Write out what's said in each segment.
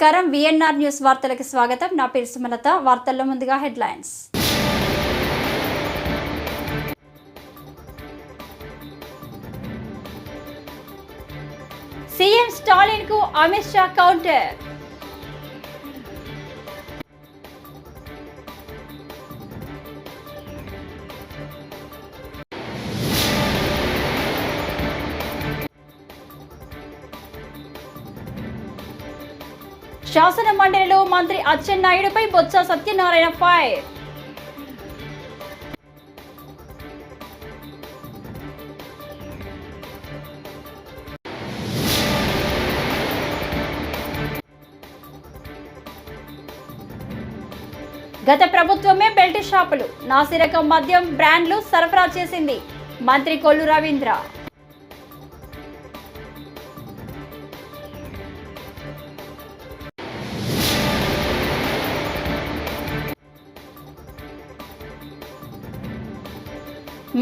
నమస్కారం. VNR news వార్తలకు స్వాగతం. నా పేరు సుమలత. వార్తల్లో ముందుగా హెడ్లైన్స్. సీఎం స్టాలిన్కు అమిత్ షా కౌంటర్. శాసన మండలిలో మంత్రి అచ్చెన్నాయుడుపై బొత్స సత్యనారాయణ ఫైర్. గత ప్రభుత్వమే బెల్ట్ షాపులు. నాసిరకం మద్యం బ్రాండ్లు సరఫరా చేసింది. మంత్రి కొల్లు రవీంద్ర.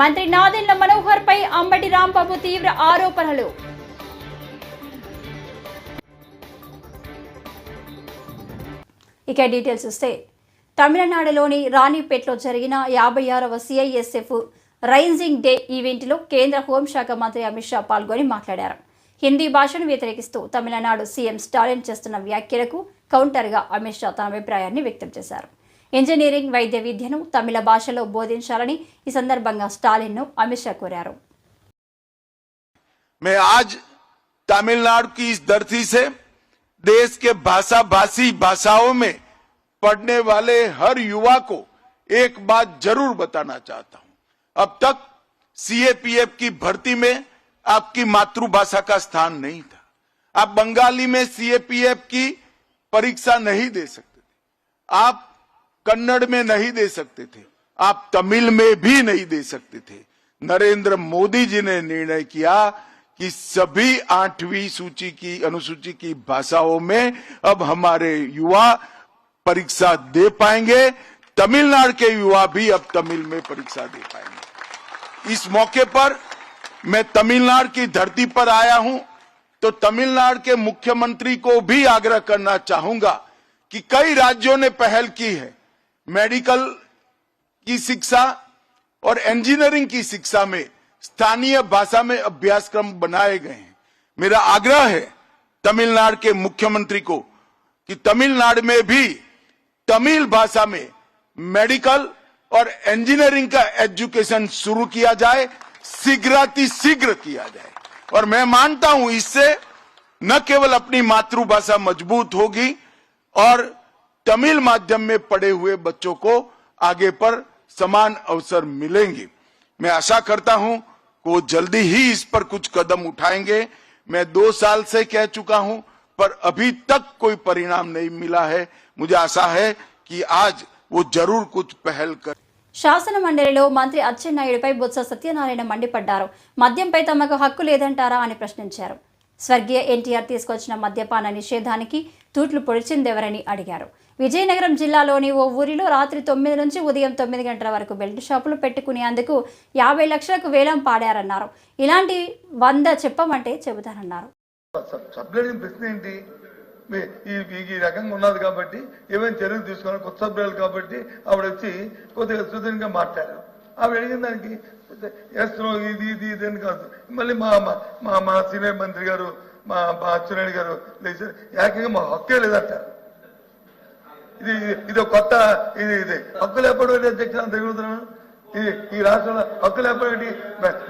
మంత్రి నాదెండ్ల మనోహర్ పై అంబటి రాంబాబు తీవ్ర ఆరోపణలు. ఇక డీటెయిల్స్ వస్తే తమిళనాడులోని రాణిపేట్లో జరిగిన యాభై ఆరవ సిఐఎస్ఎఫ్ రైజింగ్ డే ఈవెంట్లో కేంద్ర హోంశాఖ మంత్రి అమిత్ షా పాల్గొని మాట్లాడారు. హిందీ భాషను వ్యతిరేకిస్తూ తమిళనాడు సీఎం స్టాలిన్ చేస్తున్న వ్యాఖ్యలకు కౌంటర్గా అమిత్ షా తన అభిప్రాయాన్ని వ్యక్తం చేశారు. ఇంజనీరింగ్ వైద్య విద్యను తమిళ భాషలో బోధించాలని ఈ సందర్భంగా స్టాలిన్ను అమిత్ షా కోరారు मैं आज तमिलनाडु की इस धरती से देश के भाषा भाषी भाषाओं में पढ़ने वाले हर युवा को एक बात जरूर बताना चाहता हूं अब तक सीएपीएफ की भर्ती में आपकी मातृभाषा का स्थान नहीं था आप बंगाली में सीएपीएफ की परीक्षा नहीं दे सकते थे आप कन्नड़ में नहीं दे सकते थे। आप तमिल में भी नहीं दे सकते थे। नरेंद्र मोदी जी ने निर्णय किया कि सभी आठवीं सूची की, अनुसूची की भाषाओं में अब हमारे युवा परीक्षा दे पाएँगे। तमिलनाडु के युवा भी अब तमिल में परीक्षा दे पाएँगे। इस मौके पर मैं तमिलनाडु की धरती पर आया हूँ। तो तमिलनाडु के मुख्यमंत्री को भी आग्रह करना चाहूँगा कि कई राज्यों ने पहल की है। मेडिकल की शिक्षा और इंजीनियरिंग की शिक्षा में स्थानीय भाषा में अभ्यासक्रम बनाए गए हैं। मेरा आग्रह है तमिलनाडु के मुख्यमंत्री को कि तमिलनाडु में भी तमिल भाषा में मेडिकल और इंजीनियरिंग का एजुकेशन शुरू किया जाए, शीघ्राति शीघ्र किया जाए। और मैं मानता हूँ इससे न केवल अपनी मातृभाषा मज़बूत होगी और तमिल माध्यम में पढ़े हुए बच्चों को आगे पर समान अवसर मिलेंगे मैं आशा करता हूं कि वो जल्दी ही इस पर कुछ कदम उठाएंगे मैं दो साल से कह चुका हूं पर अभी तक कोई परिणाम नहीं मिला है मुझे आशा है कि आज वो जरूर कुछ पहल कर శాసన మండలిలో మంత్రి అచ్చెన్నాయుడిపై బొత్స సత్యనారాయణ మండిపడ్డారు మద్యంపై తమకు హక్కు లేదంటారా అని ప్రశ్నించారు స్వర్గీయ ఎన్టీఆర్ తీసుకొచ్చిన మద్యపాన నిషేధానికి తూట్లు పొడిచిందెవరని అడిగారు విజయనగరం జిల్లాలోని ఓ ఊరిలో రాత్రి తొమ్మిది నుంచి ఉదయం తొమ్మిది గంటల వరకు బెల్ట్ షాపులు పెట్టుకునేందుకు యాభై లక్షలకు వేలం పాడారన్నారు ఇలాంటి వంద చెప్పమంటే చెబుతారన్నారు ప్రశ్న ఏంటి ఈ రకంగా ఉన్నది కాబట్టి ఏమైనా చర్యలు తీసుకున్నారు కొత్త సభ్యులు కాబట్టి ఆవిడ వచ్చి కొద్దిగా సుదీర్ఘంగా మాట్లాడారు ఆవిడ అడిగిన దానికి ఇది ఇది ఇది అని కాదు మళ్ళీ మా- మా మా సీనియర్ మంత్రి గారు మా మా గారు లేచారు. ఏకంగా మా హక్కే లేదంట. ఇది ఇది- కొత్త ఇది ఇది హక్కు లేకపోవడం అధ్యక్షులు తిరుగుతున్నాను ఇది ఈ రాష్ట్రంలో హక్కు లేకపోవడం ఏంటి?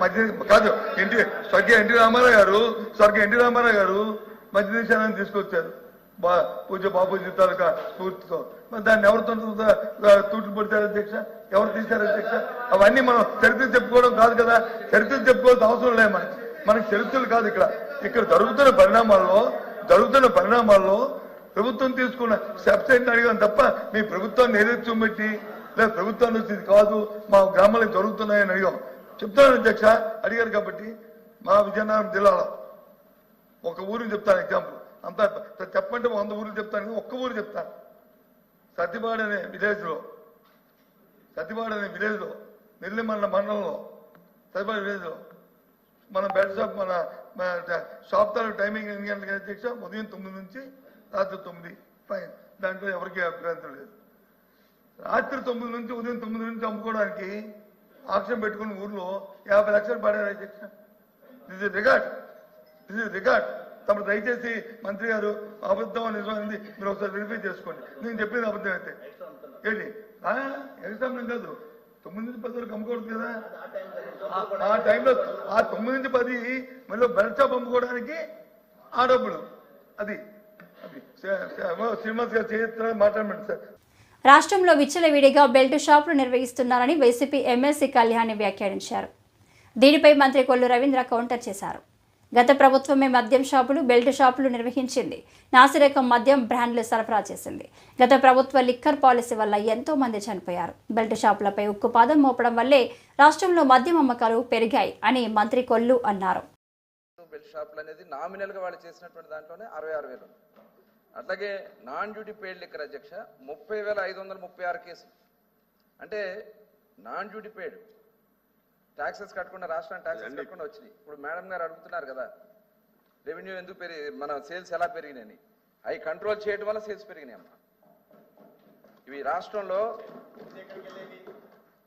మధ్య కాదు ఎన్టీ స్వర్గీయ ఎన్టీ రామారావు గారు స్వర్గీయ ఎన్టీ రామారావు గారు మధ్య దేశాన్ని తీసుకొచ్చారు. బా పూజ బాపూజీ తాలూకా స్ఫూర్తితో. మరి దాన్ని ఎవరితో తూట్లు పడతారు అధ్యక్ష? ఎవరు తీశారు అధ్యక్ష? అవన్నీ మనం చరిత్ర చెప్పుకోవడం కాదు కదా. చరిత్ర చెప్పుకోవాల్సిన అవసరం లేదు మనకి. మనకి చరిత్రలు కాదు ఇక్కడ. ఇక్కడ జరుగుతున్న పరిణామాల్లో జరుగుతున్న పరిణామాల్లో ప్రభుత్వం తీసుకున్న స్టెప్స్ ఏంటి అడిగాను తప్ప మీ ప్రభుత్వాన్ని ఏదైతే చూపెట్టి లేదా ప్రభుత్వం నుంచి ఇది కాదు మా గ్రామాలకు జరుగుతున్నాయని అడిగాం. చెప్తాను అధ్యక్ష అడిగారు కాబట్టి మా విజయనగరం జిల్లాలో ఒక ఊరికి చెప్తాను ఎగ్జాంపుల్ అంతా చెప్పంటే వంద ఊర్లు చెప్తాను ఒక్క ఊరు చెప్తాను సత్యపాడు అనే విలేజ్లో అనే విలేజ్లో మండలంలో సత్యపాడు విలేజ్లో మన బెడ్ షాప్ మన షాప్ తాలూ టైమింగ్ ఎన్ని గంటలకి అధ్యక్ష ఉదయం తొమ్మిది నుంచి రాత్రి తొమ్మిది. ఫైన్ దాంట్లో ఎవరికీ అభ్యంతరం లేదు. రాత్రి తొమ్మిది నుంచి ఉదయం తొమ్మిది నుంచి అమ్ముకోవడానికి ఆక్షన్ పెట్టుకుని ఊర్లో యాభై లక్షలు పడారు అధ్యక్ష this is record this is record తమరు దయచేసి మంత్రి గారు అబద్ధం నిజమైంది మీరు ఒకసారి వెరిఫై చేసుకోండి. నేను చెప్పేది అబద్ధం అయితే ఏంటి ఎగ్జామ్ కాదు. తొమ్మిది నుంచి పది వరకు అమ్ముకోవద్దు కదా? ఆ- టైంలో ఆ తొమ్మిది నుంచి పది మళ్ళీ బెల్ట్ షాప్ అమ్ముకోవడానికి ఆ డబ్బులు. అది. అది. శ్రీనివాస్ గారు చేస్తున్నారు మాట్లాడమండి సార్. రాష్ట్రంలో విచ్చలవిడిగా బెల్ట్ షాపులు నిర్వహిస్తున్నారని వైసీపీ ఎమ్మెల్సీ కళ్యాణి వ్యాఖ్యానించారు. దీనిపై మంత్రి కొల్లు రవీంద్ర కౌంటర్ చేశారు. గత ప్రభుత్వమే మద్యం షాపులు బెల్ట్ షాపులు నిర్వహించింది. నాసిరకం మద్యం బ్రాండ్లు సరఫరా చేసింది. గత ప్రభుత్వ లిక్కర్ పాలసీ వల్ల ఎంతో మంది చనిపోయారు. బెల్ట్ షాపులపై ఉక్కుపాదం మోపడం వల్లే రాష్ట్రంలో మద్యం అమ్మకాలు పెరిగాయి అని మంత్రి కొల్లు అన్నారు. బెల్ట్ షాపులు అనేది నామినల్గా వాళ్ళు చేసినటువంటి దాంట్లోనే అరవై ఆరు వేలు. అట్లాగే నాన్ డ్యూటీ పెయిడ్ లిక్కర్ అధ్యక్ష ముప్పై వేల ఐదు వందల ముప్పై ఆరు కేసులు అంటే నాన్ డ్యూటీ పెయిడ్ ట్యాక్సెస్ కట్టకుండా రాష్ట్రానికి ట్యాక్సెస్ కట్టకుండా వచ్చినాయి. ఇప్పుడు మేడం గారు అడుగుతున్నారు కదా రెవెన్యూ ఎందుకు పెరిగి మన సేల్స్ ఎలా పెరిగినాయని. అవి కంట్రోల్ చేయడం వల్ల సేల్స్ పెరిగినాయి అమ్మా ఇవి రాష్ట్రంలో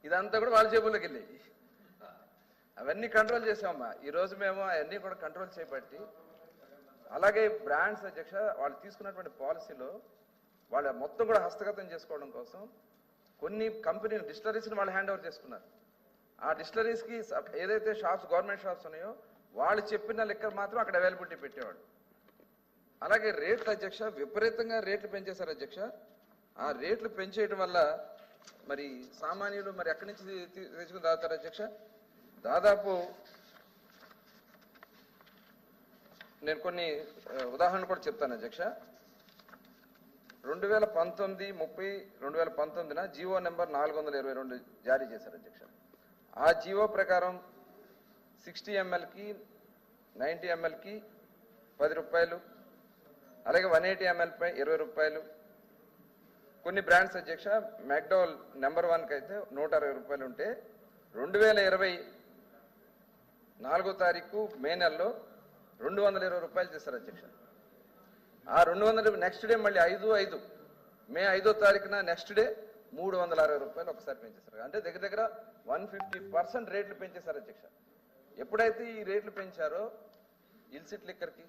ఇదంతా కూడా వాళ్ళ జేబుల్లోకి వెళ్ళాయి అవన్నీ కంట్రోల్ చేసామమ్మా. ఈ రోజు మేము అవన్నీ కూడా కంట్రోల్ చేపట్టి అలాగే బ్రాండ్స్ అధ్యక్ష వాళ్ళు తీసుకున్నటువంటి పాలసీలో వాళ్ళ మొత్తం కూడా హస్తగతం చేసుకోవడం కోసం కొన్ని కంపెనీలు డిస్టరీస్ని వాళ్ళు హ్యాండ్ ఓవర్ చేసుకున్నారు. ఆ డిస్టరీస్కి ఏదైతే షాప్స్ గవర్నమెంట్ షాప్స్ ఉన్నాయో వాళ్ళు చెప్పిన లెక్కలు మాత్రం అక్కడ అవైలబిలిటీ పెట్టేవాడు అలాగే రేట్లు అధ్యక్ష విపరీతంగా రేట్లు పెంచేశారు అధ్యక్ష. ఆ రేట్లు పెంచేయడం వల్ల మరి సామాన్యులు మరి ఎక్కడి నుంచి తెచ్చుకుని తాగుతారు అధ్యక్ష? దాదాపు నేను కొన్ని ఉదాహరణ కూడా చెప్తాను అధ్యక్ష. రెండు వేల పంతొమ్మిది ముప్పై రెండు వేల పంతొమ్మిదిన జీవో నెంబర్ నాలుగు వందల ఇరవై రెండు జారీ చేశారు అధ్యక్ష. ఆ జీవో ప్రకారం సిక్స్టీ ఎంఎల్కి నైంటీ ఎంఎల్కి పది రూపాయలు అలాగే వన్ ఎయిటీ ఎంఎల్పై ఇరవై రూపాయలు. కొన్ని బ్రాండ్స్ అధ్యక్ష మ్యాక్డోల్ నెంబర్ వన్కి అయితే నూట అరవై రూపాయలు ఉంటే రెండు వేల ఇరవై నాలుగో తారీఖు మే నెలలో రెండు వందల ఇరవై రూపాయలు చేశారు అధ్యక్ష. ఆ రెండు వందల నెక్స్ట్ డే మళ్ళీ ఐదు ఐదు. మే ఐదో తారీఖున నెక్స్ట్ డే మూడు వందల అరవై రూపాయలు ఒకసారి పెంచేశారు. అంటే దగ్గర దగ్గర వన్ ఫిఫ్టీ పర్సెంట్ రేట్లు పెంచేశారు అధ్యక్ష. ఎప్పుడైతే ఈ రేట్లు పెంచారో ఇల్సిట్ లిక్కర్కి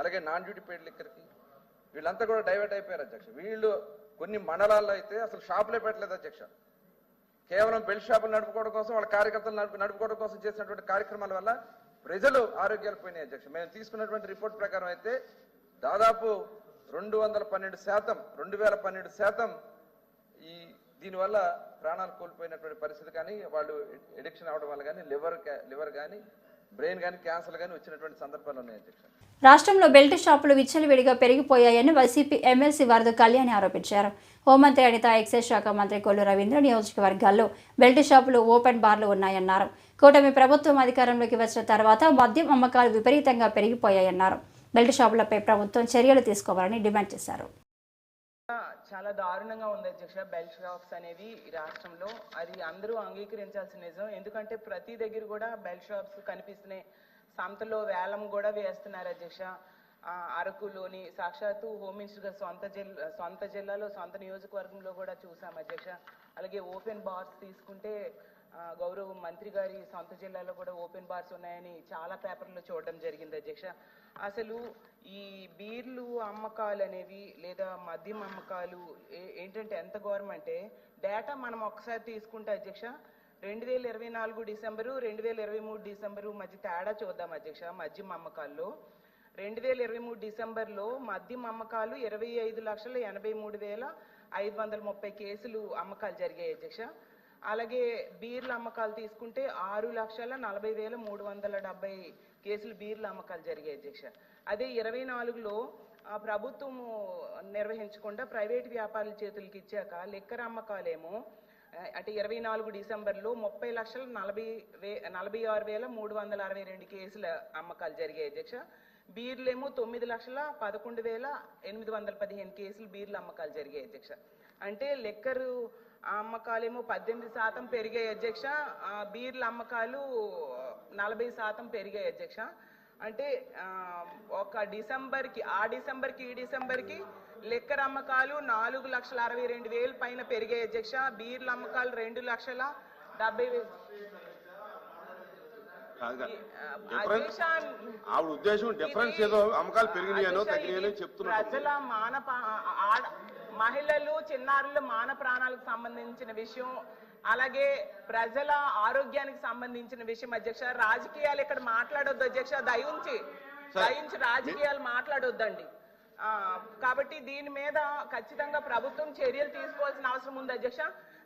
అలాగే నాన్ డ్యూటీ పెయిడ్ లిక్కర్కి వీళ్ళంతా కూడా డైవర్ట్ అయిపోయారు అధ్యక్ష. వీళ్ళు కొన్ని మండలాల్లో అయితే అసలు షాపులే పెట్టలేదు అధ్యక్ష. కేవలం బెల్ట్ షాపులు నడుపుకోవడం కోసం వాళ్ళ కార్యకర్తలు నడుపు నడుపుకోవడం కోసం చేసినటువంటి కార్యక్రమాల వల్ల ప్రజలు ఆరోగ్యాలు పోయినాయి అధ్యక్ష. మేము తీసుకున్నటువంటి రిపోర్ట్ ప్రకారం అయితే దాదాపు రెండు వందల పన్నెండు శాతం రెండు వేల పన్నెండు శాతం ఈ దీనివల్ల ప్రాణాలు కోల్పోయినటువంటి పరిస్థితి కానీ వాళ్ళు ఎడిక్షన్ అవడం వల్ల కానీ లివర్ లివర్ కానీ బ్రెయిన్ కానీ క్యాన్సర్ కానీ వచ్చినటువంటి సందర్భాలు ఉన్నాయి అధ్యక్ష. రాష్ట్రంలో బెల్ట్ షాపులు విచ్చలవిడిగా పెరిగిపోయాయని వైసీపీ ఎమ్మెల్సీ వరద కళ్యాణి ఆరోపించారు. హోంమంత్రి అనిత ఎక్సైజ్ శాఖ మంత్రి కొల్లు రవీంద్ర నియోజకవర్గాల్లో బెల్ట్ షాపులు ఓపెన్ బార్లు ఉన్నాయన్నారు. కూటమి ప్రభుత్వం అధికారంలోకి వచ్చిన తర్వాత మద్యం అమ్మకాలు విపరీతంగా పెరిగిపోయాయన్నారు. బెల్ట్ షాపులపై ప్రభుత్వం చర్యలు తీసుకోవాలని డిమాండ్ చేశారు. చాలా దారుణంగా ఉంది అధ్యక్ష. బెల్ట్ షాప్స్ అనేవి రాష్ట్రంలో అది అందరూ అంగీకరించాల్సిన నిజం. ఎందుకంటే ప్రతి దగ్గర కూడా బెల్ట్ షాప్స్ కనిపిస్తున్నాయి. సంతలో వేలం కూడా వేస్తున్నారు అధ్యక్ష. అరకులోని సాక్షాత్తు హోమ్ మినిస్టర్ గారు సొంత జిల్లా సొంత జిల్లాలో సొంత నియోజకవర్గంలో కూడా చూసాం అధ్యక్ష. అలాగే ఓపెన్ బార్స్ తీసుకుంటే గౌరవ మంత్రి గారి సొంత జిల్లాలో కూడా ఓపెన్ బార్స్ ఉన్నాయని చాలా పేపర్లో చూడడం జరిగింది అధ్యక్ష. అసలు ఈ బీర్లు అమ్మకాలు అనేవి లేదా మద్యం అమ్మకాలు ఏ- ఏంటంటే ఎంత ఘోరం అంటే డేటా మనం ఒకసారి తీసుకుంటే అధ్యక్ష రెండు వేల ఇరవై నాలుగు డిసెంబరు రెండు వేల ఇరవై మూడు డిసెంబరు మధ్య తేడా చూద్దాం అధ్యక్ష మద్యం అమ్మకాల్లో. రెండు వేల ఇరవై మూడు డిసెంబర్లో మద్యం అమ్మకాలు ఇరవై ఐదు లక్షల ఎనభై మూడు వేల ఐదు వందల ముప్పై కేసులు అమ్మకాలు జరిగాయి అధ్యక్ష. అలాగే బీర్ల అమ్మకాలు తీసుకుంటే ఆరు లక్షల నలభై వేల మూడు వందల డెబ్బై కేసులు బీర్ల అమ్మకాలు జరిగాయి అధ్యక్ష. అదే ఇరవై నాలుగులో ప్రభుత్వము నిర్వహించకుండా ప్రైవేట్ వ్యాపారుల చేతులకి ఇచ్చాక లెక్కర అమ్మకాలేమో అంటే ఇరవై నాలుగు డిసెంబర్లో ముప్పై లక్షల నలభై వే నలభై ఆరు వేల మూడు వందల అరవై రెండు కేసుల అమ్మకాలు జరిగాయి అధ్యక్ష. బీర్లేమో తొమ్మిది లక్షల పదకొండు వేల ఎనిమిది వందల పదిహేను కేసులు బీర్ల అమ్మకాలు జరిగాయి అధ్యక్ష. అంటే లెక్కరు అమ్మకాలేమో పద్దెనిమిది శాతం పెరిగాయి అధ్యక్ష. ఆ, బీర్ల అమ్మకాలు నలభై శాతం పెరిగాయి అధ్యక్ష. అంటే ఆ, ఒక డిసెంబర్కి ఆ డిసెంబర్కి ఈ డిసెంబర్కి లిక్కర్ అమ్మకాలు నాలుగు లక్షల అరవై రెండు వేలు పైన పెరిగాయి అధ్యక్ష. బీర్ల అమ్మకాలు రెండు లక్షల డెబ్బై వేలు. ఆ, ఆవిడ ఉద్దేశం డిఫరెన్స్ ఏదో అమ్మకాలు పెరిగినాయనో తగ్గినాయనో చెప్తున్నారు ప్రజల మాన మహిళలు చిన్నారుల మాన ప్రాణాలకు సంబంధించిన విషయం అలాగే ప్రజల ఆరోగ్యానికి సంబంధించిన విషయం అధ్యక్ష రాజకీయాలు ఇక్కడ మాట్లాడొద్దు అధ్యక్ష దయించి దయించి రాజకీయాలు మాట్లాడొద్దండి. ఆ, కాబట్టి దీని మీద ఖచ్చితంగా ప్రభుత్వం చర్యలు తీసుకోవాల్సిన అవసరం ఉంది అధ్యక్ష.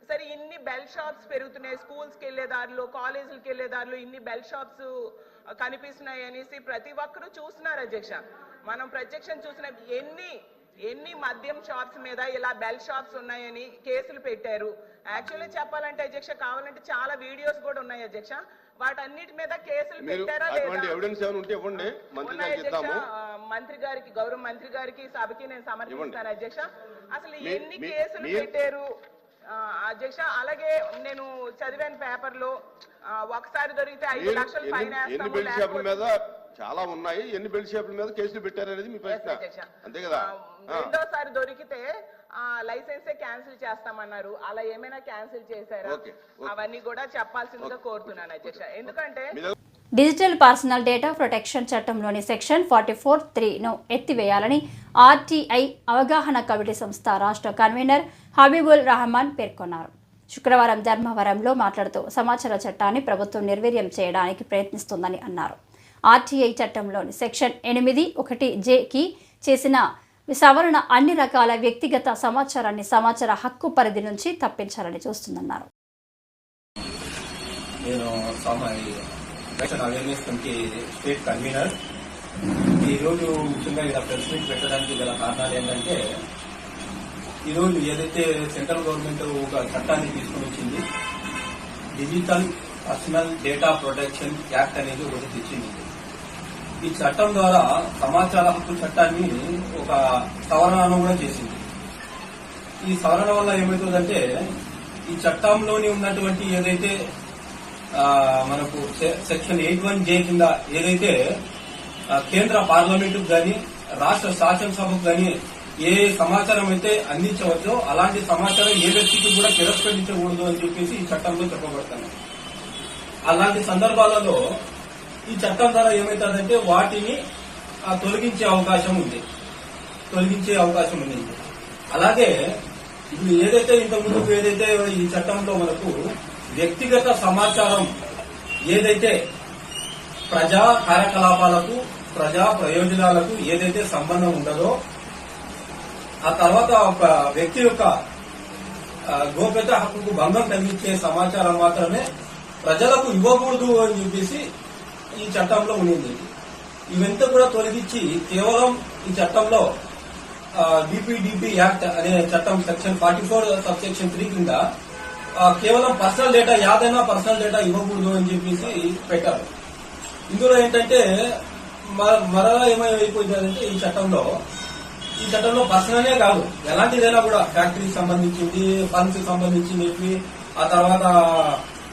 సరే ఇన్ని బెల్ షాప్స్ పెరుగుతున్నాయి స్కూల్స్కి వెళ్ళేదారులు కాలేజీలకు వెళ్ళేదారులు ఇన్ని బెల్ షాప్స్ కనిపిస్తున్నాయి అనేసి ప్రతి ఒక్కరూ చూస్తున్నారు అధ్యక్ష. మనం ప్రత్యక్షం చూసిన ఎన్ని ఎన్ని మద్యం షాప్స్ మీద ఇలా బెల్ షాప్స్ ఉన్నాయని కేసులు పెట్టారు. యాక్చువల్లీ చెప్పాలంటే అధ్యక్ష కావాలంటే చాలా వీడియోస్ కూడా ఉన్నాయి అధ్యక్ష. వాటన్నిటి మీద కేసులు పెట్టారా లేదా? మంత్రి గారికి గౌరవ మంత్రి గారికి సభకి నేను సమర్పిస్తాను అధ్యక్ష. అసలు ఎన్ని కేసులు పెట్టారు? అధ్యక్ష అలాగే నేను చదివాను పేపర్లో ఆ, ఒకసారి దొరికితే ఐదు లక్షలు ఫైన్ వేస్తాము చాలా ఉన్నాయి. ఎన్ని బెల్ట్ షాపుల మీద కేసులు పెట్టారు అనేది మీ ప్రశ్న. అంతే కదా. రెండోసారి దొరికితే ఆ లైసెన్సే క్యాన్సిల్ చేస్తామన్నారు. అలా ఏమైనా క్యాన్సిల్ చేశారా. అవన్నీ కూడా చెప్పాల్సిందిగా కోరుతున్నాను అధ్యక్ష. ఎందుకంటే డిజిటల్ పర్సనల్ డేటా ప్రొటెక్షన్ చట్టంలోని సెక్షన్ ఫార్టీ ఫోర్ త్రీను ఎత్తివేయాలని ఆర్టీఐ అవగాహన కమిటీ సంస్థ రాష్ట్ర కన్వీనర్ హబీబుల్ రహమాన్ పేర్కొన్నారు. శుక్రవారం ధర్మవరంలో మాట్లాడుతూ సమాచార చట్టాన్ని ప్రభుత్వం నిర్వీర్యం చేయడానికి ప్రయత్నిస్తోందని అన్నారు. ఆర్టీఐ చట్టంలోని సెక్షన్ ఎనిమిది ఒకటి జేకి చేసిన సవరణ అన్ని రకాల వ్యక్తిగత సమాచారాన్ని సమాచార హక్కు పరిధి నుంచి తప్పించాలని చూస్తుందన్నారు. నేను అవేర్నెస్ కమిటీ స్టేట్ కన్వీనర్. ఈరోజు ముఖ్యంగా ఇలా ప్రెస్ మీట్ పెట్టడానికి గల కారణాలు ఏంటంటే ఈరోజు ఏదైతే సెంట్రల్ గవర్నమెంట్ ఒక చట్టాన్ని తీసుకుని వచ్చింది digital personal data protection act అనేది ఒకటి తెచ్చింది. ఈ చట్టం ద్వారా సమాచార హక్కు చట్టాన్ని ఒక సవరణను కూడా చేసింది. ఈ సవరణ వల్ల ఏమవుతుందంటే ఈ చట్టంలోని ఉన్నటువంటి ఏదైతే మనకు సెక్షన్ ఎయిట్ వన్ జే కింద ఏదైతే కేంద్ర పార్లమెంటుకు గాని రాష్ట్ర శాసనసభకు గాని ఏ సమాచారం అయితే అందించవచ్చో అలాంటి సమాచారం ఏ వ్యక్తికి కూడా తిరస్కరించకూడదు అని చెప్పేసి ఈ చట్టంలో చెప్పబడుతున్నాయి అలాంటి సందర్భాలలో ఈ చట్టం ద్వారా ఏమవుతుందంటే వాటిని తొలగించే అవకాశం ఉంది. తొలగించే అవకాశం ఉంది. అలాగే ఇప్పుడు ఏదైతే ఇంతకుముందు ఏదైతే ఈ చట్టంలో మనకు వ్యక్తిగత సమాచారం ఏదైతే ప్రజా కార్యకలాపాలకు ప్రజా ప్రయోజనాలకు ఏదైతే సంబంధం ఉండదో ఆ తర్వాత ఒక వ్యక్తి యొక్క గోప్యత హక్కుకు భంగం కలిగించే సమాచారం మాత్రమే ప్రజలకు ఇవ్వకూడదు అని చెప్పేసి ఈ చట్టంలో ఉండింది ఇవంతా కూడా తొలగించి కేవలం ఈ చట్టంలో డిపిడిపి యాక్ట్ అనే చట్టం section forty four sub section three కింద కేవలం పర్సనల్ డేటా యాదైనా పర్సనల్ డేటా ఇవ్వకూడదు అని చెప్పేసి పెట్టారు. ఇందులో ఏంటంటే మ- మరలా ఏమైపోయిందంటే ఈ చట్టంలో ఈ చట్టంలో పర్సనలే కాదు ఎలాంటిదైనా కూడా ఫ్యాక్టరీకి సంబంధించింది ఫండ్స్కి సంబంధించినవి ఆ తర్వాత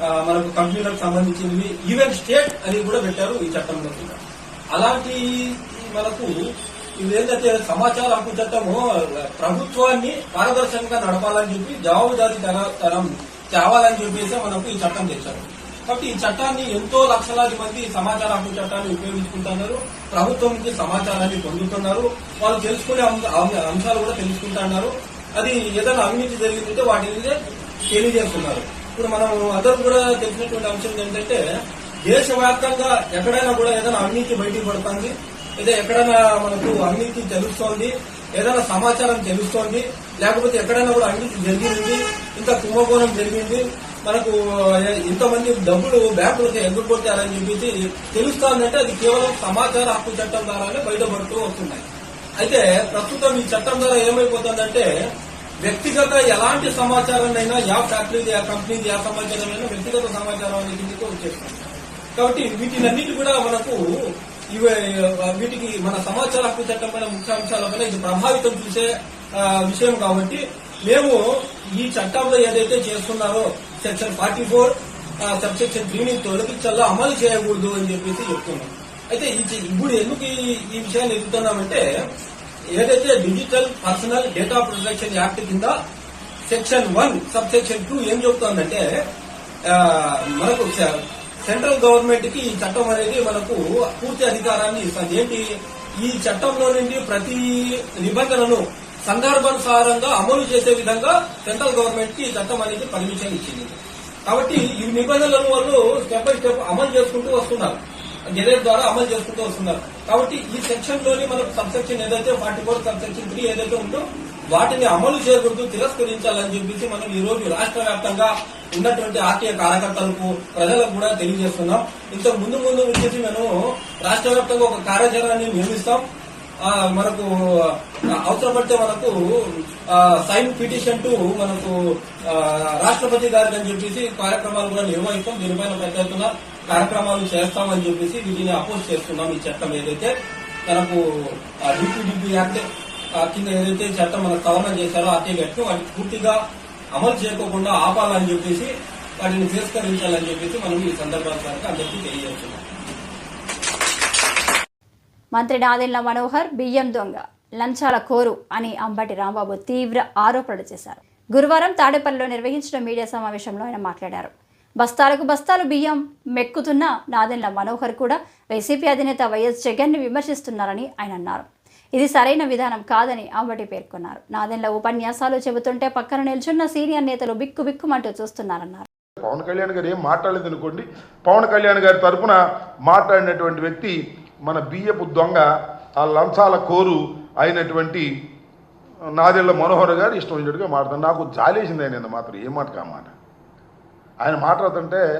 మనకు కంప్యూటర్ సంబంధించినవి ఈవెన్ స్టేట్ అని కూడా పెట్టారు ఈ చట్టంలో కూడా. అలాంటి మనకు ఇది సమాచార హక్కు చట్టము ప్రభుత్వాన్ని పారదర్శకంగా నడపాలని చెప్పి జవాబుదారీ తరం తేవాలని చెప్పేసి మనకు ఈ చట్టం తెచ్చారు. కాబట్టి ఈ చట్టాన్ని ఎంతో లక్షలాది మంది సమాచార హక్కు చట్టాన్ని ఉపయోగించుకుంటున్నారు. ప్రభుత్వం నుంచి సమాచారాన్ని పొందుతున్నారు. వాళ్ళు తెలుసుకునే అంశాలు కూడా తెలుసుకుంటున్నారు. అది ఏదైనా అవినీతి జరిగిందంటే వాటిని తెలియజేస్తున్నారు. ఇప్పుడు మనం అందరూ కూడా తెలిసినటువంటి అంశం ఏంటంటే దేశవ్యాప్తంగా ఎక్కడైనా కూడా ఏదైనా అవినీతి బయటికి పడుతుంది లేదా ఎక్కడైనా మనకు అవినీతి తెలుస్తోంది ఏదైనా సమాచారం తెలుస్తోంది లేకపోతే ఎక్కడైనా కూడా అవినీతి జరిగింది ఇంత కుంభకోణం జరిగింది మనకు ఇంతమంది డబ్బులు బ్యాంకులకు ఎగ్గుకొట్టారని చెప్పేసి తెలుస్తోందంటే అది కేవలం సమాచార హక్కు చట్టం ద్వారానే బయటపడుతూ వస్తున్నాయి. అయితే ప్రస్తుతం ఈ చట్టం ద్వారా ఏమైపోతుందంటే వ్యక్తిగత ఎలాంటి సమాచారాన్నైనా యా ఫ్యాక్టరీది యా కంపెనీది యా సమాచారమైనా వ్యక్తిగత సమాచారం అనేది కిందకి వచ్చేస్తుంది. కాబట్టి వీటినన్నిటి కూడా మనకు ఇవి వీటికి మన సమాచార హక్కు చట్టం పైన ముఖ్య అంశాలపైన ఇది ప్రభావితం చూసే విషయం కాబట్టి మేము ఈ చట్టంలో ఏదైతే చేస్తున్నారో section forty four sub section త్రీని తొలగించల్లా అమలు చేయకూడదు అని చెప్పేసి చెప్తున్నాం. అయితే ఇప్పుడు ఎందుకు ఈ- ఈ విషయాన్ని ఎదుగుతున్నామంటే ఏదైతే digital personal data protection act కింద section one sub section two ఏం చెబుతోందంటే మనకు సెంట్రల్ గవర్నమెంట్కి ఈ చట్టం అనేది మనకు పూర్తి అధికారాన్ని ఇస్తుంది. ఏంటి? ఈ చట్టంలో నుండి ప్రతి నిబంధనను సందర్భానుసారంగా అమలు చేసే విధంగా సెంట్రల్ గవర్నమెంట్కి ఈ చట్టం అనేది పర్మిషన్ ఇచ్చింది. కాబట్టి ఈ నిబంధనలను వాళ్ళు స్టెప్ బై స్టెప్ అమలు చేసుకుంటూ వస్తున్నారు. గెజెట్ ద్వారా అమలు చేసుకుంటూ వస్తున్నారు. కాబట్టి ఈ సెక్షన్లోని మనకు సబ్సెక్షన్ ఏదైతే ఫార్టీ ఫోర్ సబ్సెక్షన్ త్రీ ఏదైతే ఉందో వాటిని అమలు చేయకూడదు తిరస్కరించాలని చెప్పేసి మనం ఈ రోజు రాష్ట్ర వ్యాప్తంగా ఉన్నటువంటి ఆర్టీఐ కార్యకర్తలకు ప్రజలకు కూడా తెలియజేస్తున్నాం. ఇంతకు ముందు ముందు వచ్చేసి మేము రాష్ట్ర వ్యాప్తంగా ఒక కార్యాచరణని నిర్మిస్తాం మనకు అవసరపడితే మనకు సైన్ పిటిషన్ టు మనకు రాష్ట్రపతి గారికి అని చెప్పేసి కార్యక్రమాలు కూడా నిర్వహిస్తాం. దీనిపైన పెద్ద ఎత్తున కార్యక్రమాలు చేస్తామని చెప్పేసి వీటిని అపోజ్ చేస్తున్నాం ఈ చట్టం ఏదైతే మనకు డిప్యూడిపి యాక్ట్ కింద ఏదైతే చట్టం మనకు సవరణ చేశారో అదే గట్టు వాటిని పూర్తిగా అమలు చేయకోకుండా ఆపాలని చెప్పేసి వాటిని తిరస్కరించాలని చెప్పేసి మనం ఈ సందర్భానికి అందరికీ తెలియజేస్తున్నాం. మంత్రి నాదెండ్ల మనోహర్ బియ్యం దొంగ లంచాల కోరు అని అంబటి రాంబాబు తీవ్ర ఆరోపణలు చేశారు. గురువారం తాడేపల్లిలో నిర్వహించిన మీడియా సమావేశంలో ఆయన మాట్లాడారు. బస్తాలకు బస్తాలు బియ్యం మెక్కుతున్న నాదెండ్ల మనోహర్ కూడా వైసీపీ అధినేత వైఎస్ జగన్ని విమర్శిస్తున్నారని ఆయన అన్నారు. ఇది సరైన విధానం కాదని అంబటి పేర్కొన్నారు. నాదెండ్ల ఉపన్యాసాలు చెబుతుంటే పక్కన నిల్చున్న సీనియర్ నేతలు బిక్కు బిక్కుమంటూ చూస్తున్నారన్నారు. పవన్ కళ్యాణ్ గారు ఏం మాట్లాడలేదు అనుకోండి పవన్ కళ్యాణ్ గారి తరఫున మాట్లాడినటువంటి వ్యక్తి మన బియ్యపు దొంగ ఆ లంచాల కోరు అయినటువంటి నాదెళ్ళ మనోహర్ గారు ఇష్టం వచ్చినట్టుగా మాట్లాడుతాను నాకు జాలేసింది ఆయన మాత్రం. ఏ మాట ఆయన మాట్లాడుతుంటే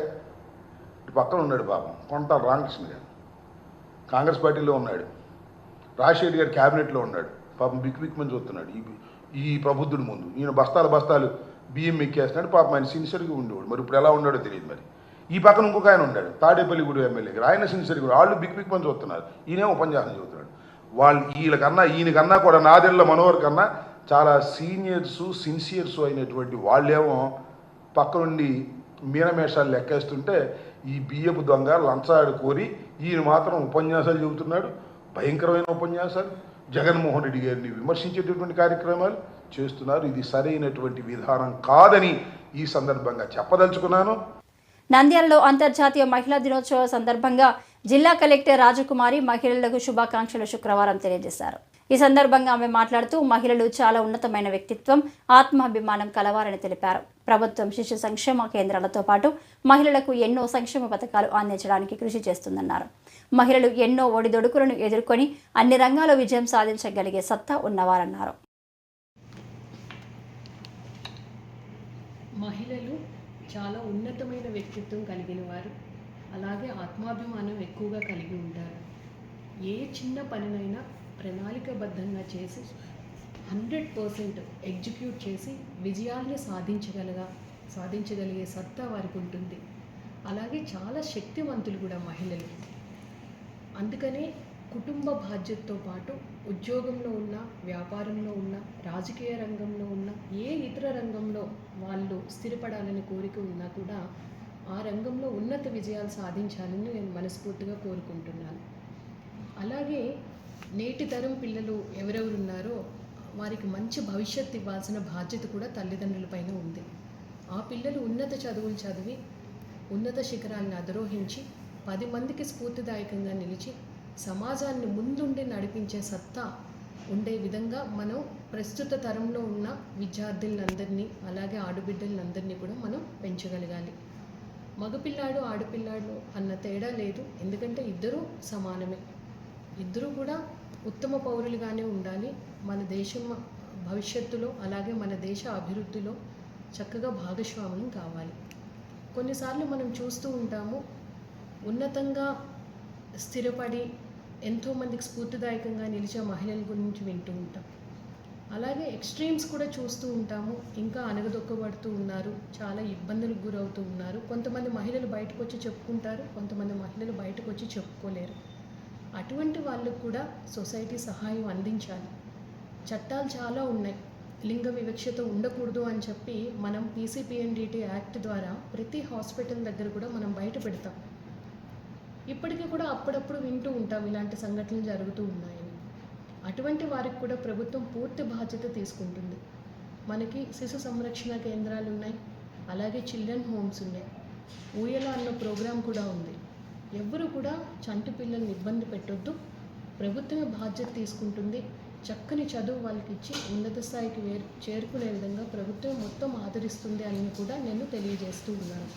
ఇటు పక్కన ఉన్నాడు పాపం కొంత రామకృష్ణ గారు. కాంగ్రెస్ పార్టీలో ఉన్నాడు. రాజశేఖర్ గారు క్యాబినెట్లో ఉన్నాడు. పాపం బిక్ బిక్ మంది చూస్తున్నాడు. ఈ ఈ ప్రబుద్ధుడి ముందు. ఈయన బస్తాలు బస్తాలు బియ్యం ఎక్కేస్తున్నాడు. పాపం ఆయన సిన్సియర్గా ఉండేవాడు. మరి ఇప్పుడు ఎలా ఉన్నాడో తెలియదు మరి. ఈ పక్కన ఇంకొక ఆయన ఉన్నాడు. తాడేపల్లి గుడి ఎమ్మెల్యే గారు. ఆయన సిన్సియర్గా వాళ్ళు బిక్ బిక్ మంది చూస్తున్నారు. ఈయనేమో ఉపన్యాసం చదువుతున్నాడు వాళ్ళు వీళ్ళకన్నా ఈయనకన్నా కూడా నాదెళ్ళ మనోహర్ కన్నా చాలా సీనియర్స్ సిన్సియర్స్ అయినటువంటి వాళ్ళేమో పక్క నుండి మీనమేషాలు లెక్కేస్తుంటే ఈ బియ్యపు దొంగ లంచాడు కోరి ఈయన మాత్రం ఉపన్యాసాలు చెబుతున్నాడు. భయంకరమైన ఉపన్యాసాలు. జగన్మోహన్ రెడ్డి గారిని విమర్శించేటటువంటి కార్యక్రమాలు చేస్తున్నారు. ఇది సరైనటువంటి విధానం కాదని ఈ సందర్భంగా చెప్పదలుచుకున్నాను. నంద్యాలలో అంతర్జాతీయ మహిళా దినోత్సవ సందర్భంగా జిల్లా కలెక్టర్ రాజకుమారి మహిళలకు శుభాకాంక్షలు శుక్రవారం తెలియజేశారు. ఈ సందర్భంగా ఆమె మాట్లాడుతూ మహిళలు చాలా ఉన్నతమైన వ్యక్తిత్వం ఆత్మాభిమానం కలవారని తెలిపారు. ప్రభుత్వం శిశు సంక్షేమ కేంద్రాలతో పాటు మహిళలకు ఎన్నో సంక్షేమ పథకాలు అందించడానికి కృషి చేస్తుందన్నారు. మహిళలు ఎన్నో ఒడిదొడుకులను ఎదుర్కొని అన్ని రంగాల్లో విజయం సాధించగలిగే సత్తా ఉన్నవారన్నారు. మహిళలు చాలా ఉన్నతమైన వ్యక్తిత్వం కలిగిన వారు. అలాగే ఆత్మాభిమానం ఎక్కువగా కలిగి ఉంటారు. ఏ చిన్న పనినైనా ప్రణాళికబద్ధంగా చేసి హండ్రెడ్ పర్సెంట్ ఎగ్జిక్యూట్ చేసి విజయాల్ని సాధించగలగా సాధించగలిగే సత్తా వారికి ఉంటుంది. అలాగే చాలా శక్తివంతులు కూడా మహిళలు. అందుకనే కుటుంబ బాధ్యతతో పాటు ఉద్యోగంలో ఉన్న వ్యాపారంలో ఉన్న రాజకీయ రంగంలో ఉన్న ఏ ఇతర రంగంలో వాళ్ళు స్థిరపడాలని కోరిక ఉన్నా కూడా ఆ రంగంలో ఉన్నత విజయాలు సాధించాలని నేను మనస్ఫూర్తిగా కోరుకుంటున్నాను. అలాగే నేటి తరం పిల్లలు ఎవరెవరు ఉన్నారో వారికి మంచి భవిష్యత్తు ఇవ్వాల్సిన బాధ్యత కూడా తల్లిదండ్రులపైన ఉంది. ఆ పిల్లలు ఉన్నత చదువులు చదివి ఉన్నత శిఖరాలను అధిరోహించి పది మందికి స్ఫూర్తిదాయకంగా నిలిచి సమాజాన్ని ముందుండి నడిపించే సత్తా ఉండే విధంగా మనం ప్రస్తుత తరంలో ఉన్న విద్యార్థులందరినీ అలాగే ఆడబిడ్డలందరినీ కూడా మనం పెంచగలగాలి. మగపిల్లాడు ఆడపిల్లాడు అన్న తేడా లేదు. ఎందుకంటే ఇద్దరూ సమానమే. ఇద్దరూ కూడా ఉత్తమ పౌరులుగానే ఉండాలి. మన దేశం భవిష్యత్తులో అలాగే మన దేశ అభివృద్ధిలో చక్కగా భాగస్వామ్యం కావాలి. కొన్నిసార్లు మనం చూస్తూ ఉంటాము ఉన్నతంగా స్థిరపడి ఎంతోమందికి స్ఫూర్తిదాయకంగా నిలిచే మహిళల గురించి వింటూ ఉంటాం. అలాగే ఎక్స్ట్రీమ్స్ కూడా చూస్తూ ఉంటాము. ఇంకా అనగదొక్కబడుతూ ఉన్నారు. చాలా ఇబ్బందులకు గురవుతూ ఉన్నారు. కొంతమంది మహిళలు బయటకు వచ్చి చెప్పుకుంటారు. కొంతమంది మహిళలు బయటకు వచ్చి చెప్పుకోలేరు. అటువంటి వాళ్ళకు కూడా సొసైటీ సహాయం అందించాలి. చట్టాలు చాలా ఉన్నాయి. లింగ వివక్షత ఉండకూడదు అని చెప్పి మనం పీసీపీఎన్డిటీ యాక్ట్ ద్వారా ప్రతి హాస్పిటల్ దగ్గర కూడా మనం బయట పెడతాం. ఇప్పటికీ కూడా అప్పుడప్పుడు వింటూ ఉంటాం. ఇలాంటి సంఘటనలు జరుగుతూ ఉన్నాయని అటువంటి వారికి కూడా ప్రభుత్వం పూర్తి బాధ్యత తీసుకుంటుంది. మనకి శిశు సంరక్షణ కేంద్రాలు ఉన్నాయి. అలాగే చిల్డ్రన్ హోమ్స్ ఉన్నాయి. ఊయల అన్న ప్రోగ్రాం కూడా ఉంది. ఎవరు కూడా చంటి పిల్లల్ని ఇబ్బంది పెట్టొద్దు. ప్రభుత్వమే బాధ్యత తీసుకుంటుంది. చక్కని చదువు వాళ్ళకి ఇచ్చి ఉన్నత స్థాయికి వేరు చేరుకునే విధంగా ప్రభుత్వం మొత్తం ఆదరిస్తుంది అని కూడా నేను తెలియజేస్తూ ఉన్నాను.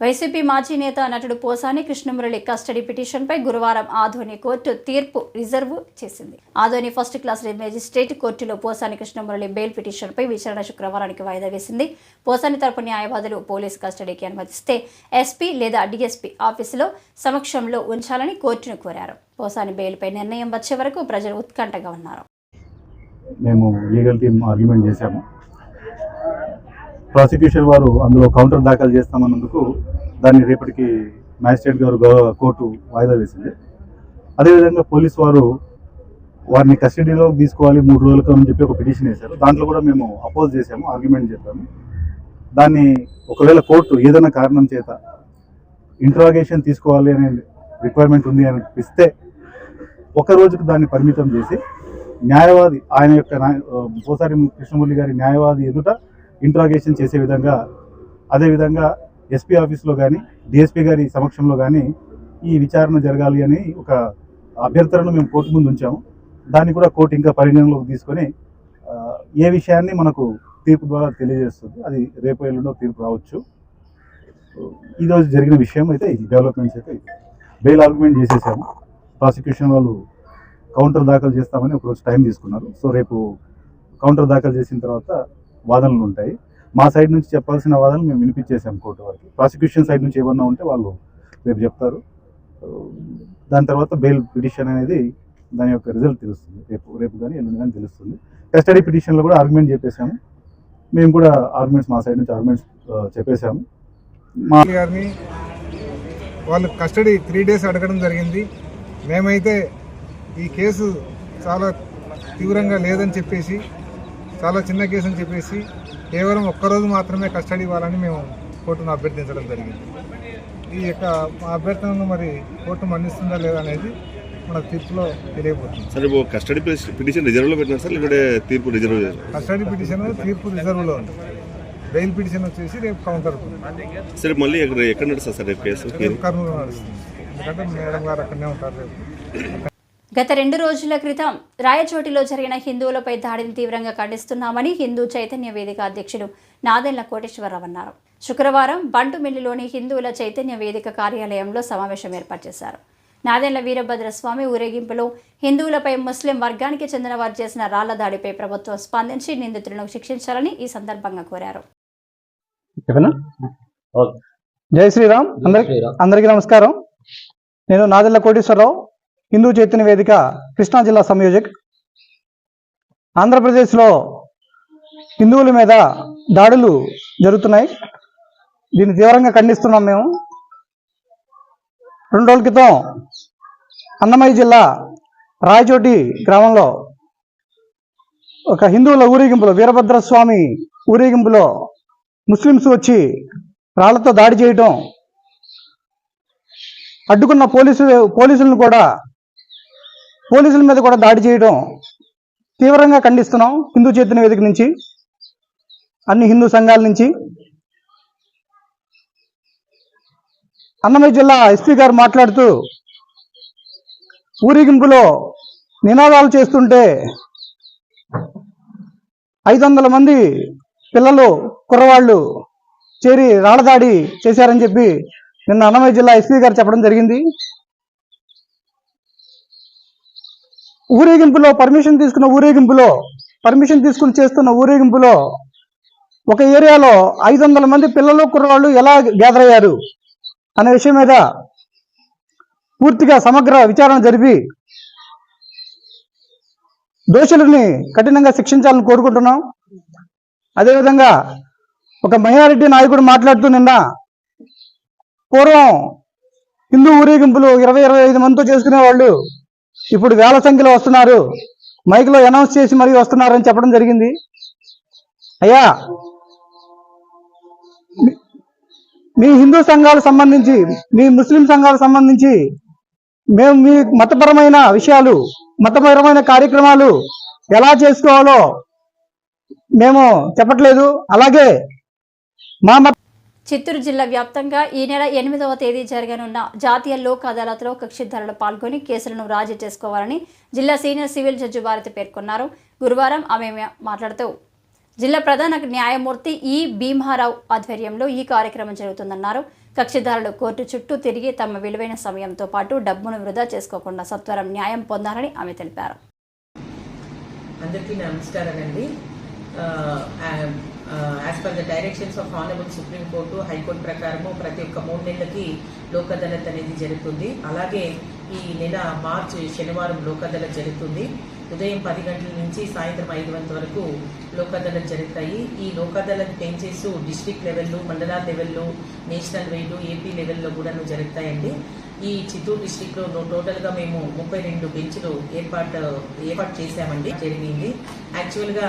వైసీపీ మాజీ నేత నటుడు పోసాని కృష్ణమురళి కస్టడీ పిటిషన్పై గురువారం ఆధోని కోర్టు తీర్పు రిజర్వ్ చేసింది. ఆధోని ఫస్ట్ క్లాస్ మేజిస్ట్రేట్ కోర్టులో పోసాని కృష్ణమురళి బెయిల్ పిటిషన్పై విచారణ శుక్రవారానికి వాయిదా వేసింది. పోసాని తరపు న్యాయవాదులు పోలీస్ కస్టడీకి అనుమతిస్తే ఎస్పీ లేదా డిఎస్పీ ఆఫీసులో సమక్షంలో ఉంచాలని కోర్టును కోరారు. పోసాని బెయిల్పై నిర్ణయం వచ్చే వరకు ప్రజలు ఉత్కంఠగా ఉన్నారు. మేము లీగల్ టీమ్ ఆర్గ్యుమెంట్ చేశాము. ప్రాసిక్యూషన్ వారు అందులో కౌంటర్ దాఖలు చేస్తామన్నందుకు దాన్ని రేపటికి మ్యాజిస్ట్రేట్ గారు కోర్టు వాయిదా వేసింది. అదేవిధంగా పోలీస్ వారు వారిని కస్టడీలో తీసుకోవాలి మూడు రోజులకు అని చెప్పి ఒక పిటిషన్ వేశారు. దాంట్లో కూడా మేము అపోజ్ చేశాము ఆర్గ్యుమెంట్ చెప్పాము. దాన్ని ఒకవేళ కోర్టు ఏదైనా కారణం చేత ఇంట్రాగేషన్ తీసుకోవాలి అనే రిక్వైర్మెంట్ ఉంది అని ఇస్తే ఒక రోజుకు దాన్ని పరిమితం చేసి న్యాయవాది ఆయన యొక్క న్యాయ- ఆ, పోసారి గారి న్యాయవాది ఎదుట ఇంట్రాగేషన్ చేసే విధంగా అదేవిధంగా ఎస్పీ ఆఫీస్లో కానీ డిఎస్పీ గారి సమక్షంలో కానీ ఈ విచారణ జరగాలి అని ఒక అభ్యర్థనను మేము కోర్టు ముందు ఉంచాము. దాన్ని కూడా కోర్టు ఇంకా పరిగణనలోకి తీసుకొని ఏ విషయాన్ని మనకు తీర్పు ద్వారా తెలియజేస్తుంది అది రేపు ఎల్లుండో తీర్పు రావచ్చు. ఈరోజు జరిగిన విషయం అయితే ఇది డెవలప్మెంట్స్ అయితే ఇది. బెయిల్ ఆర్గ్యుమెంట్ చేసేసాము. ప్రాసిక్యూషన్ వాళ్ళు కౌంటర్ దాఖలు చేస్తామని ఒకరోజు టైం తీసుకున్నారు. సో రేపు కౌంటర్ దాఖలు చేసిన తర్వాత వాదనలు ఉంటాయి. మా సైడ్ నుంచి చెప్పాల్సిన వాదనలు మేము వినిపించేసాం కోర్టు వారికి. ప్రాసిక్యూషన్ సైడ్ నుంచి ఏమన్నా ఉంటే వాళ్ళు రేపు చెప్తారు. దాని తర్వాత బెయిల్ పిటిషన్ అనేది దాని యొక్క రిజల్ట్ తెలుస్తుంది. రేపు రేపు కానీ ఎల్లుండి కానీ తెలుస్తుంది. కస్టడీ పిటిషన్లో కూడా ఆర్గ్యుమెంట్ చెప్పేసాము మేము కూడా ఆర్గ్యుమెంట్స్ మా సైడ్ నుంచి ఆర్గ్యుమెంట్స్ చెప్పేశాము. మా గారిని వాళ్ళు కస్టడీ త్రీ డేస్ అడగడం జరిగింది. మేమైతే ఈ కేసు చాలా తీవ్రంగా లేదని చెప్పేసి చాలా చిన్న కేసు అని చెప్పేసి కేవలం ఒక్కరోజు మాత్రమే కస్టడీ ఇవ్వాలని మేము కోర్టును అభ్యర్థించడం జరిగింది. ఈ యొక్క అభ్యర్థనను మరి కోర్టు మన్నిస్తుందా లేదా అనేది మన తీర్పులో తెలియబోతుంది. సరే కస్టడీ పిటిషన్ రిజర్వ్లో పెట్టినా సార్ లేకుంటే తీర్పు రిజర్వ్ కస్టడీ పిటిషన్ తీర్పు రిజర్వ్లో ఉంది. బెయిల్ పిటిషన్ వచ్చేసి రేపు కౌంటర్ సరే మళ్ళీ ఎక్కడ నడుస్తుంది సార్ రేపు కేసు? కర్నూలు నడుస్తుంది. ఎందుకంటే మేడం గారు అక్కడనే ఉంటారు రేపు. గత రెండు రోజుల క్రితం రాయచోటిలో జరిగిన హిందువులపై దాడిని తీవ్రంగా ఖండిస్తున్నామని హిందూ చైతన్య వేదిక అధ్యక్షుడు నాదెండ్ల కోటేశ్వరరావు అన్నారు. శుక్రవారం బంటుమిల్లిలోని హిందువుల చైతన్య వేదిక కార్యాలయంలో సమావేశం ఏర్పాటు చేశారు. నాదెండ్ల వీరభద్రస్వామి ఊరేగింపులో హిందువులపై ముస్లిం వర్గానికి చెందిన వారు చేసిన రాళ్ళ దాడిపై ప్రభుత్వం స్పందించి నిందితులను శిక్షించాలని ఈ సందర్భంగా కోరారు. జై శ్రీరామ్. అందరికి అందరికీ నమస్కారం. నేను నాదెళ్ళ కోటేశ్వరరావు. హిందూ చైతన్య వేదిక కృష్ణా జిల్లా సంయోజక్. ఆంధ్రప్రదేశ్లో హిందువుల మీద దాడులు జరుగుతున్నాయి. దీన్ని తీవ్రంగా ఖండిస్తున్నాం మేము. రెండు రోజుల క్రితం అన్నమయ్య జిల్లా రాయచోటి గ్రామంలో ఒక హిందువుల ఊరేగింపులో వీరభద్రస్వామి ఊరేగింపులో ముస్లిమ్స్ వచ్చి రాళ్ళతో దాడి చేయటం అడ్డుకున్న పోలీసులు పోలీసులను కూడా పోలీసుల మీద కూడా దాడి చేయడం తీవ్రంగా ఖండిస్తున్నాం. హిందూ చైతన్య వేదిక నుంచి అన్ని హిందూ సంఘాల నుంచి. అన్నమయ్య జిల్లా ఎస్పీ గారు మాట్లాడుతూ ఊరేగింపులో నినాదాలు చేస్తుంటే ఐదు వందల మంది పిల్లలు కుర్రవాళ్ళు చేరి రాళ్ళదాడి చేశారని చెప్పి నిన్న అన్నమయ్య జిల్లా ఎస్పీ గారు చెప్పడం జరిగింది. ఊరేగింపులో పర్మిషన్ తీసుకున్న ఊరేగింపులో పర్మిషన్ తీసుకుని చేస్తున్న ఊరేగింపులో ఒక ఏరియాలో ఐదు వందల మంది పిల్లలు కుర్రవాళ్ళు ఎలా గ్యాదర్ అయ్యారు అనే విషయం మీద పూర్తిగా సమగ్ర విచారణ జరిపి దోషులని కఠినంగా శిక్షించాలని కోరుకుంటున్నాం. అదేవిధంగా ఒక మైనారిటీ నాయకుడు మాట్లాడుతూ నిన్న పూర్వం హిందూ ఊరేగింపులు ఇరవై ఇరవై ఐదు మందితో చేసుకునే వాళ్ళు ఇప్పుడు వేల సంఖ్యలో వస్తున్నారు. మైక్లో అనౌన్స్ చేసి మరీ వస్తున్నారని చెప్పడం జరిగింది. అయ్యా మీ- హిందూ సంఘాలకు సంబంధించి మీ ముస్లిం సంఘాలకు సంబంధించి మేము మీ మతపరమైన విషయాలు మతపరమైన కార్యక్రమాలు ఎలా చేసుకోవాలో మేము చెప్పట్లేదు. అలాగే మా మత చిత్తూరు జిల్లా వ్యాప్తంగా ఈ నెల ఎనిమిదవ తేదీ జరగనున్న జాతీయ లోక్ అదాలత్లో కక్షిదారులు పాల్గొని కేసులను రాజీ చేసుకోవాలని జిల్లా సీనియర్ సివిల్ జడ్జి భారతి పేర్కొన్నారు. గురువారం ఆమె మాట్లాడుతూ జిల్లా ప్రధాన న్యాయమూర్తి ఈ భీమారావు ఆధ్వర్యంలో ఈ కార్యక్రమం జరుగుతుందన్నారు. కక్షిదారులు కోర్టు చుట్టూ తిరిగి తమ విలువైన సమయంతో పాటు డబ్బును వృధా చేసుకోకుండా సత్వరం న్యాయం పొందాలని ఆమె తెలిపారు. అందరికీ నమస్కారం అండి. As per the directions of honourable supreme court high court ప్రకారము ప్రతి ఒక్క మూడు నెలలకి లోక్ అదాలత్ అనేది జరుగుతుంది. అలాగే ఈ నెల మార్చి శనివారం లోక్ అదాలత్ జరుగుతుంది. ఉదయం పది గంటల నుంచి సాయంత్రం ఐదు గంటల వరకు లోక్ అదాలత్ జరుగుతాయి. ఈ లోక్ అదాలత్ పెంచేసు డిస్ట్రిక్ట్ లెవెల్లో మండలా లెవెల్లో నేషనల్ వేలు ఏపీ లెవెల్లో కూడా జరుగుతాయండి. ఈ చిత్తూరు డిస్టిక్లో టోటల్గా మేము ముప్పై రెండు బెంచ్లు ఏర్పాటు ఏర్పాటు చేశామండి. జరిగింది. యాక్చువల్గా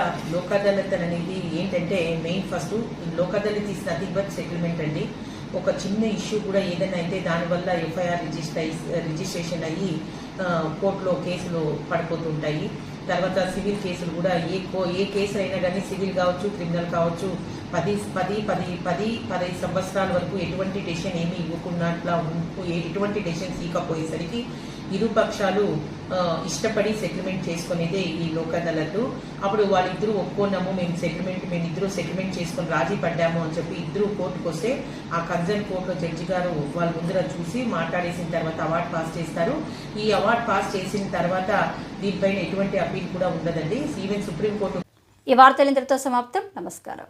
అనేది ఏంటంటే main first look is nothing but settlement అండి. ఒక చిన్న ఇష్యూ కూడా ఏదైనా అయితే దానివల్ల ఎఫ్ఐఆర్ రిజిస్టర్ రిజిస్ట్రేషన్ అయ్యి కోర్టులో కేసులు పడిపోతుంటాయి. తర్వాత సివిల్ కేసులు కూడా ఏ కో ఏ కేసు అయినా కానీ సివిల్ కావచ్చు క్రిమినల్ కావచ్చు పది పది పది పది పదహైదు సంవత్సరాల వరకు ఎటువంటి డెసిషన్ ఏమీ ఇవ్వకుండా ఏ- ఎటువంటి డెసిషన్స్ ఇవ్వకపోయేసరికి ఇరుపక్షాలు ఇష్టపడి సెటిల్మెంట్ చేసుకునేదే ఈ లోక్ అప్పుడు వాళ్ళిద్దరూ ఒప్పుకున్నాము మేము సెటిల్మెంట్ మేము ఇద్దరు సెటిల్మెంట్ చేసుకొని రాజీ పడ్డాము అని చెప్పి ఇద్దరు కోర్టుకు వస్తే ఆ కన్సర్న్ కోర్టులో జడ్జి గారు వాళ్ళ ముందర చూసి మాట్లాడేసిన తర్వాత అవార్డు పాస్ చేస్తారు. ఈ అవార్డు పాస్ చేసిన తర్వాత దీనిపైన ఎటువంటి అప్పీల్ కూడా ఉండదండి. ఈవెన్ సుప్రీంకోర్టు ఈ వార్తలు ఇంతటితో సమాప్తం. నమస్కారం.